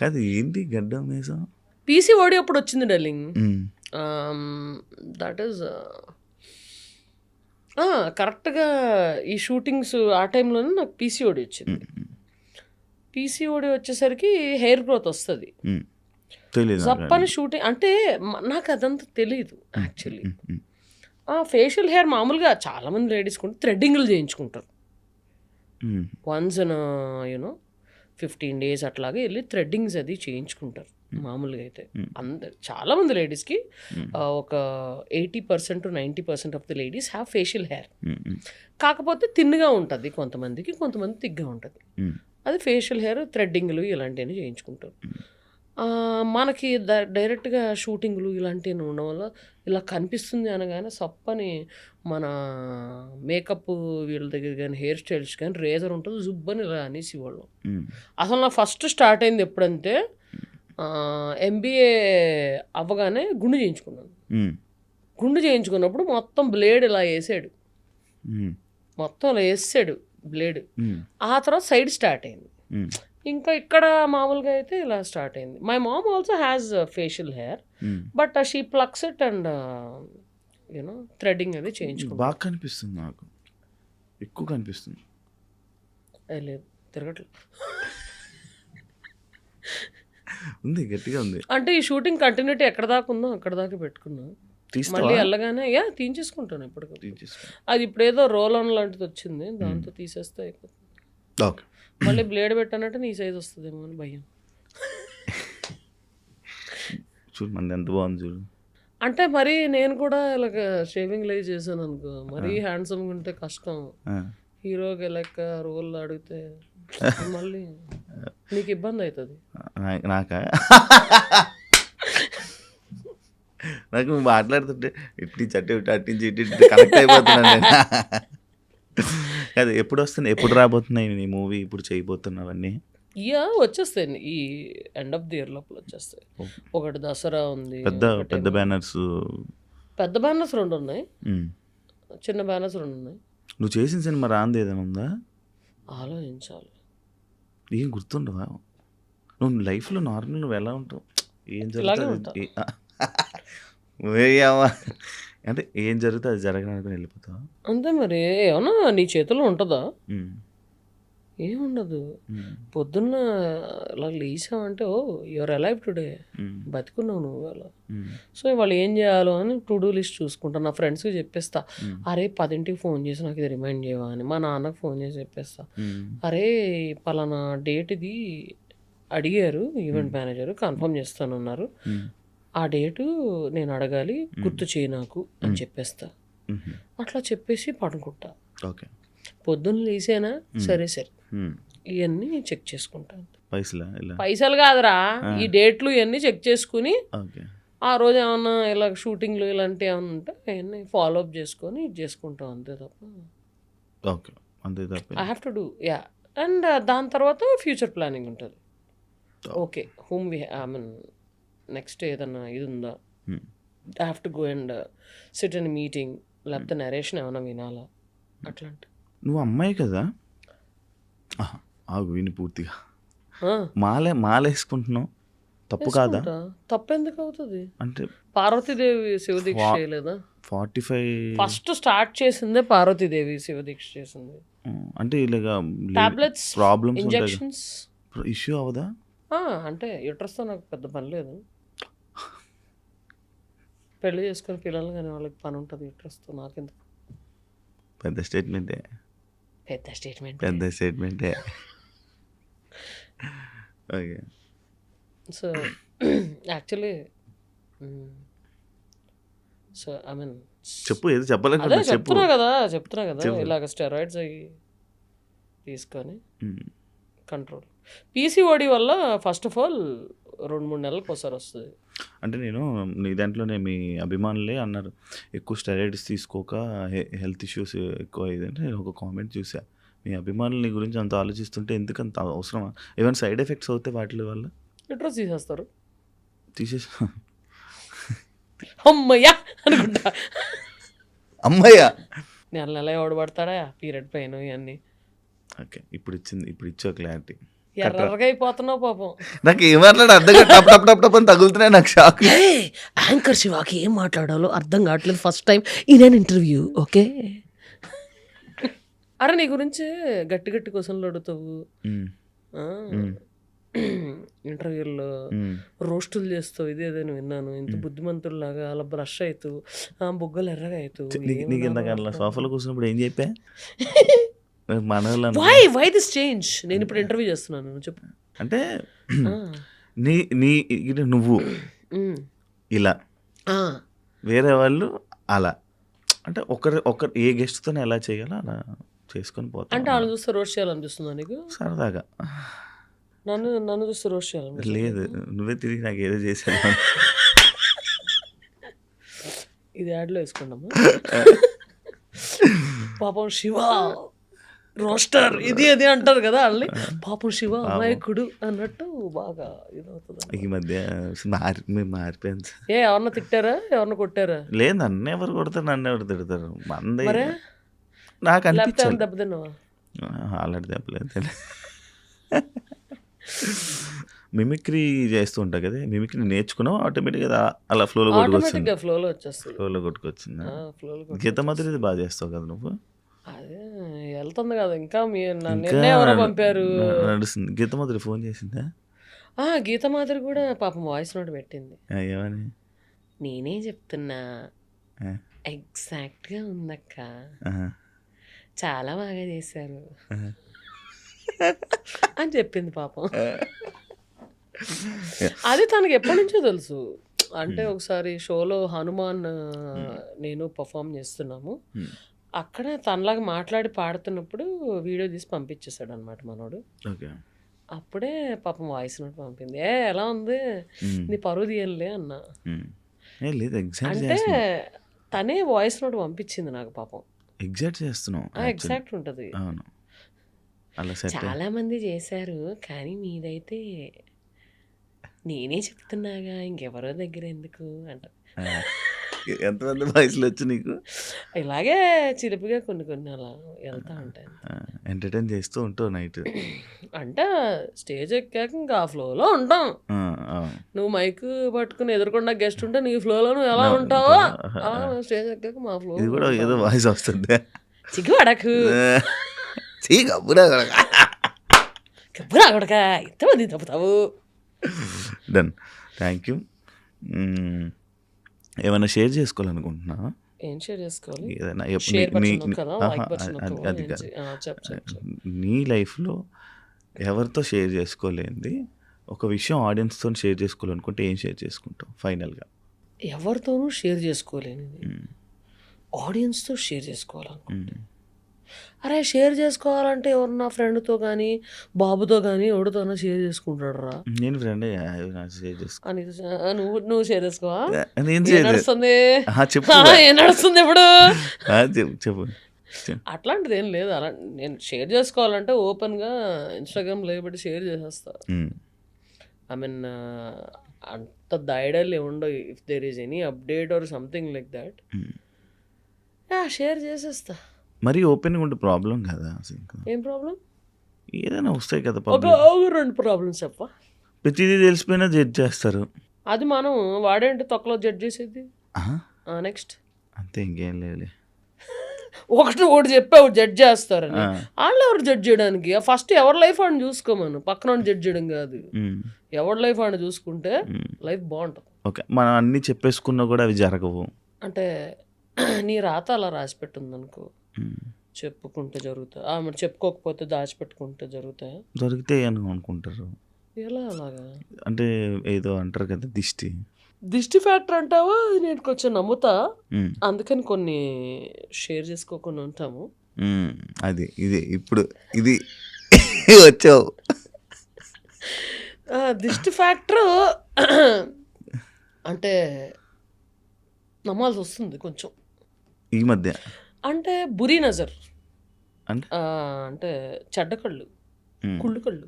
కాదు ఏంటి గడ్డం వేసా పీసీఓడి అప్పుడు వచ్చింది డార్లింగ్ దట్ ఈస్ కరెక్ట్గా ఈ షూటింగ్స్ ఆ టైంలోనే నాకు పీసీఓడి వచ్చింది. పీసీఓడి వచ్చేసరికి హెయిర్ గ్రోత్ వస్తుంది. జప్పని షూటింగ్ అంటే నాకు అదంతా తెలియదు యాక్చువల్లీ ఫేషియల్ హెయిర్ మామూలుగా చాలా మంది లేడీస్ కూడా థ్రెడ్డింగ్లు చేయించుకుంటారు. వన్స్ యూనో ఫిఫ్టీన్ డేస్ అట్లాగే వెళ్ళి థ్రెడ్డింగ్స్ అది చేయించుకుంటారు మామూలుగా అయితే. అందరు చాలా మంది లేడీస్కి ఒక eighty percent ninety percent of the ladies have facial hair. కాకపోతే తిన్నుగా ఉంటుంది కొంతమందికి కొంతమంది తిగ్గా ఉంటుంది. అది ఫేషియల్ హెయిర్ థ్రెడ్డింగ్లు ఇలాంటివన్నీ చేయించుకుంటారు. మనకి ద- డైరెక్ట్గా షూటింగ్లు ఇలాంటివి ఉండడం వల్ల ఇలా కనిపిస్తుంది అనగానే సప్పని మన మేకప్ వీళ్ళ దగ్గర కానీ హెయిర్ స్టైల్స్ కానీ రేజర్ ఉంటుంది జుబ్బని ఇలా అనేసి వాళ్ళు. అసలు నా ఫస్ట్ స్టార్ట్ అయింది ఎప్పుడంటే ఎంబీఏ అవ్వగానే గుండు చేయించుకున్నాను. గుండు చేయించుకున్నప్పుడు మొత్తం బ్లేడ్ ఇలా వేసాడు. మొత్తం ఇలా వేసాడు బ్లేడ్. ఆ తర్వాత సైడ్ స్టార్ట్ అయింది. ఇంకా ఇక్కడ మామూలుగా అయితే ఇలా స్టార్ట్ అయింది. My mom also has facial hair. But she plucks it and you know threading అది చేయించుకుంటా బాగా కనిపిస్తుంది నాకు. ఎక్కువ కనిపిస్తుంది. లేదు తిరగట్లేదు ఉంది గట్టిగా ఉంది. అంటే ఈ షూటింగ్ కంటిన్యూటీ ఎక్కడ దాకా ఉందో అక్కడ దాకా పెట్టుకున్నా. మళ్ళీ వెళ్ళగానే యా తీయించేసుకుంటాను తీసేసుకో. అది ఇప్పుడు ఏదో రోల్ ఆన్ లాంటిది వచ్చింది దాంతో తీసేస్తే అయిపోతుంది. ఓకే. మళ్ళీ బ్లేడ్ పెట్టానంటే నీ సైజ్ వస్తుందేమో అని భయం. చూడు మంది ఎంత బాగుంది చూడు. అంటే మరి నేను కూడా ఇలాగ షేవింగ్ లైవ్ చేశాను అనుకో. మరీ హ్యాండ్సమ్గా ఉంటే కష్టం. హీరోకి లెక్క రోల్ అడిగితే మళ్ళీ నీకు ఇబ్బంది అవుతుంది. నాకా? నాకు మాట్లాడుతుంటే ఇట్టి చట్టి అట్టించి ఇటు ఇటు కనెక్ట్ అయిపోతున్నాను నేను. కాదు ఎప్పుడు వస్తున్నాయి ఎప్పుడు రాబోతున్నాయి నీ మూవీ? ఇప్పుడు చేయబోతున్నావన్నీ? యా వచ్చేస్తాయి. ఈ ఎండ్ ఆఫ్ ది ఇయర్ లోపల వచ్చేస్తాయి. ఒకటి దసరా ఉంది పెద్ద పెద్ద బ్యానర్స్ పెద్ద బ్యానర్స్ రెండు ఉన్నాయి. చిన్న బ్యానర్స్ రెండు ఉన్నాయి. నువ్వు చేసిన సినిమా రాంది ఏదైనా ఉందా? ఆలోచించాలి. ఏం గుర్తుండవా నువ్వు లైఫ్లో నార్మల్ నువ్వు ఎలా ఉంటావు? ఏం జరుగుతుంది? అంటే ఏం జరుగుతుంది అది జరగడానికి వెళ్ళిపోతావా? అంతే మరి. ఏమన్నా నీ చేతిలో ఉంటుందా? ఏముండదు. పొద్దున్న ఇలా లేసావంటే ఓ యువర్ అలైవ్ టుడే బతుకున్నావు నువ్వు అలా సో వాళ్ళు ఏం చేయాలో అని టు డూ లిస్ట్ చూసుకుంటా. నా ఫ్రెండ్స్కి చెప్పేస్తా. అరే పదింటికి ఫోన్ చేసి నాకు ఇది రిమైండ్ చేయవా అని. మా నాన్నకు ఫోన్ చేసి చెప్పేస్తా. అరే పలానా డేట్ ఇది అడిగారు ఈవెంట్ మేనేజర్ కన్ఫర్మ్ చేస్తానన్నారు. ఆ డేటు నేను అడగాలి గుర్తు చేయి నాకు అని చెప్పేస్తా. అట్లా చెప్పేసి పడుకుంటా. ఓకే. పొద్దున్న లేసేనా? సరే సరే. ఇవన్నీ చెక్ చేసుకుంటాను పైసలా పైసలు కాదురా. ఈ డేట్లు ఇవన్నీ చెక్ చేసుకుని ఆ రోజు ఏమన్నా ఇలా షూటింగ్లు ఇలాంటివి ఏమన్నా ఉంటే అవన్నీ ఫాలో అప్ చేసుకొని ఇది చేసుకుంటాం అంతే తప్ప. ఓకే. అంతే తప్ప. I have to do yeah and దాని తర్వాత ఫ్యూచర్ ప్లానింగ్ ఉంటుంది. Okay. Home we I mean next ఏదన్నా ఇది ఉందా I have to go and sit in meeting లేకపోతే నరేషన్ ఏమైనా వినాలా? అట్లాంటి. నువ్వు అమ్మాయి కదా? ఆగు విని పూర్తిగా. మాలే మాల వేసుకుంటున్నావు తప్పు కాదా? వేసుకుంటా. తప్పెందుకు అవుతుంది? అంటే పార్వతీదేవి శివదీక్ష చేయలేదా? ఫార్టీ ఫైవ్ ఫస్ట్ స్టార్ట్ చేసిందే పార్వతీదేవి శివదీక్ష చేసింది. అంటే ఇలాగా టాబ్లెట్స్ ప్రాబ్లమ్స్ ఇంజెక్షన్స్ ఇష్యూ అవదా? అంటే యుట్రస్తో నాకు పెద్ద పని లేదు. పెళ్ళి చేసుకుని పిల్లలు కానీ వాళ్ళకి పని ఉంటుంది యుట్రస్తో నాకెందుకు? పెద్ద స్టేట్మెంటే పెద్ద స్టేట్మెంట్ పెద్ద స్టేట్మెంటే okay. So actually so I mean చెప్పు ఏదో అదే చెప్పాలనుకుంటున్నా చెప్పు. చెప్తున్నా కదా చెప్తున్నా కదా. ఇలాగ స్టెరాయిడ్స్ అవి తీసుకొని కంట్రోల్ పీసీఓడి వల్ల ఫస్ట్ ఆఫ్ ఆల్ రెండు మూడు నెలలకు ఒకసారి వస్తుంది. అంటే నేను నీ దాంట్లోనే మీ అభిమానులే అన్నారు ఎక్కువ స్టెరాయిడ్స్ తీసుకోక హెల్త్ ఇష్యూస్ ఎక్కువ అయ్యిందంటే నేను ఒక కామెంట్ చూసా. మీ అభిమానులు గురించి అంత ఆలోచిస్తుంటే ఎందుకు అంత అవసరమా? ఏమైనా సైడ్ ఎఫెక్ట్స్ అవుతాయి వాటి వల్ల? యుట్రస్ తీసేస్తారు? తీసేసి. అమ్మయ్యా అనుకుంటా. అమ్మయ్య! నెల నెల ఎవడు పడతాడా? పీరియడ్ పెయిన్ ఇవన్నీ. ఓకే ఇప్పుడు ఇచ్చింది ఇప్పుడు ఇచ్చా క్లారిటీ. ఎర్రగా అయిపోతున్నావు పాపం. నాకు ఏం మాట్లాడు అర్థం. టప్ టప్ టప్ టప్ అని తగులుతున్నాయి నాకు షాక్ యాంకర్ శివాకి ఏం మాట్లాడాలో అర్థం కావట్లేదు ఫస్ట్ టైం ఇదేనా ఇంటర్వ్యూ ఓకే అరే నీ గురించి గట్టి గట్టి క్వశ్చన్లు అడుగుతావు. ఇంటర్వ్యూల్లో. రోస్టులు చేస్తావు ఇదేదని విన్నాను. ఇంత బుద్ధిమంతుల్లాగా అలా బ్రష్ అవుతూ ఆ, బుగ్గలు ఎర్రగా అవుతూ నీకు నీకు ఇంత అట్లా సోఫాలో కూర్చున్నప్పుడు ఏం చెప్పా? మన వై వై దిస్ చేంజ్ నేను ఇప్పుడు ఇంటర్వ్యూ చేస్తున్నాను చెప్పు. అంటే నీ నీ నువ్వు. ఇలా. వేరే వాళ్ళు అలా. అంటే ఒకరి ఒకరు ఏ గెస్ట్తో ఎలా చేయాలో అలా చేసుకొని అంటే పోతాం వాళ్ళు చూస్తే రోస్ట్ చేయాలనిపిస్తుందా నీకు? సరదాగా. నన్ను నన్ను చూస్తే రోస్ట్ చేయాలనిపిస్తుంది లేదు నువ్వే తిరిగి నాకు ఏదో చేసాను ఇది యాడ్లో వేసుకున్నాము పాపం శివ. రోస్టర్ ఇది అది అంటారు కదా వాళ్ళని పాపం శివ అమాయకుడు అన్నట్టు బాగా ఇదవుతుంది ఈ మధ్య మారి మేము సార్. ఏ ఎవరన్నా తిట్టారా? ఎవరన్నా కొట్టారా? లేదు నన్ను ఎవరు కొడతారు నన్ను ఎవరు తిడతారు? మంది నాకు అనిపించాలి దెబ్బతిన్నావా? ఆల్రెడీ దెబ్బలేదు. మిమిక్రీ చేస్తూ ఉంటా కదా మిమిక్రీ నేర్చుకున్నావు? ఆటోమేటిక్గా అలా ఫ్లోలో కొట్టుకొచ్చింది. ఫ్లోలో కొట్టుకొచ్చింది? గీత మాదిరి బాగా చేస్తావు కదా నువ్వు? అదే. వెళ్తుంది కదా ఇంకా మీ నన్ను ఇంకా నిన్నే ఎవరో పంపారు. నడుస్తుంది. గీత మాదిరి ఫోన్ చేసిందా? ఆ గీత మాదిరి కూడా పాపం వాయిస్ నోట్ పెట్టింది. ఏమని నేనే చెప్తున్నా. ఎగ్జాక్ట్గా ఉందక్క. చాలా బాగా చేశారు. అని చెప్పింది పాపం. అది తనకి ఎప్పటి నుంచో తెలుసు. అంటే ఒకసారి షోలో హనుమాన్ నేను పర్ఫామ్ చేస్తున్నాము. అక్కడ తనలాగా మాట్లాడి పాడుతున్నప్పుడు వీడియో తీసి పంపించేశాడు అనమాట మనోడు అప్పుడే పాపం వాయిస్ నోట్ పంపింది. ఏ ఎలా ఉంది? నీ పరువు తీయలే అన్న. అంటే తనే వాయిస్ నోట్ పంపించింది నాకు పాపం. ఎగ్జాక్ట్ చేస్తున్నావు actually. ఎగ్జాక్ట్ ఉంటుంది. చాలా మంది చేశారు కానీ మీదైతే నేనే చెప్తున్నాగా ఇంకెవరో దగ్గర ఎందుకు? అంట. ఎంతమంది వయసులో వచ్చి నీకు? ఇలాగే చిలిపిగా కొన్ని కొన్ని అలా వెళ్తా ఉంటాయి. ఎంటర్టైన్ చేస్తూ ఉంటావు నైట్. అంటే స్టేజ్ ఎక్కాక ఇంకా ఆ ఫ్లోలో ఉంటాం. నువ్వు మైక్ పట్టుకుని ఎదురుకుండా గెస్ట్ ఉంటే నీ ఫ్లోలో నువ్వు ఎలా ఉంటావో స్టేజ్ ఎక్కాక మా ఫ్లో ఇది కూడా ఏదో వాయిస్ వస్తుంది. చిగ్గుపడకు చీ కబ్బురా కబ్బురా కొడక. ఎంతమంది తప్పుతావు. డన్ థ్యాంక్ యూ ఏమైనా షేర్ చేసుకోవాలనుకుంటున్నా ఏం షేర్ చేసుకోవాలి? ఏదైనా అది- కాదు. నీ లైఫ్లో ఎవరితో షేర్ చేసుకోలేంది ఒక విషయం ఆడియన్స్తో షేర్ చేసుకోవాలనుకుంటే ఏం షేర్ చేసుకుంటావు ఫైనల్గా? ఎవరితోనూ షేర్ చేసుకోలేనిది. ఆడియన్స్తో షేర్ చేసుకోవాలను అరే షేర్ చేసుకోవాలంటే ఎవరు నా ఫ్రెండ్తో కానీ బాబుతో కానీ ఎవరితోనో షేర్ చేసుకుంటాడు రా నేను ఫ్రెండ్ షేర్ చేసుకో. నువ్వు నువ్వు షేర్ చేసుకోవా? నేను ఏం షేర్ నడుస్తుంది? ఇప్పుడు? చెప్పు. అట్లాంటిది ఏం లేదు. అలా నేను షేర్ చేసుకోవాలంటే ఓపెన్గా ఇన్స్టాగ్రామ్ లేబట్టి షేర్ చేసేస్తా. ఐ మీన్ అంత దైడలు ఉండవు. If there is any update or something like that. Share చేసేస్తా. మరీ ఓపెన్గా ఉంటే ప్రాబ్లం కదా. ఏం ప్రాబ్లం? ఏదైనా వస్తాయి కదా ఒక పబ్లిక్. ఒక రెండు ప్రాబ్లమ్స్ చెప్ప ప్రతిదీ తెలిసిపోయినా జడ్జ్ చేస్తారు. అది మనం వాడేంటి తొక్కలో జడ్జ్ చేసేది? నెక్స్ట్. అంతే ఇంకేం లేదు ఒకటి ఒకటి చెప్పి ఒకటి జడ్జ్ చేస్తారని. వాళ్ళు ఎవరు జడ్జ్ చేయడానికి? ఫస్ట్ ఎవరి లైఫ్ అని చూసుకోమను. పక్కన జడ్జ్ చేయడం కాదు. ఎవరి లైఫ్ అని చూసుకుంటే లైఫ్ బాగుంటుంది. ఓకే మనం అన్నీ చెప్పేసుకున్నా కూడా అవి జరగవు. అంటే నీ రాత అలా రాసి పెట్టింది అనుకో. చెప్పుకుంటే జరుగుతాయి. ఆ, మరి చెప్పుకోకపోతే దాచిపెట్టుకుంటే జరుగుతాయా? దొరికితే అని అనుకుంటారు ఎలా అలాగా? అంటే ఏదో అంటారు కదా దిష్టి. దిష్టి ఫ్యాక్టర్ అంటావా? నేను కొంచెం నమ్ముతా. మ్మ్. అందుకని కొన్ని షేర్ చేసుకోకుండా ఉంటాము. అది ఇది ఇప్పుడు ఇది వచ్చావు. దిష్టి ఫ్యాక్టర్ అంటే నమ్మాల్సి వస్తుంది కొంచెం. ఈ మధ్య? అంటే బురీ నజర్ అంటే చెడ్డ కళ్ళు. కుళ్ళు కళ్ళు.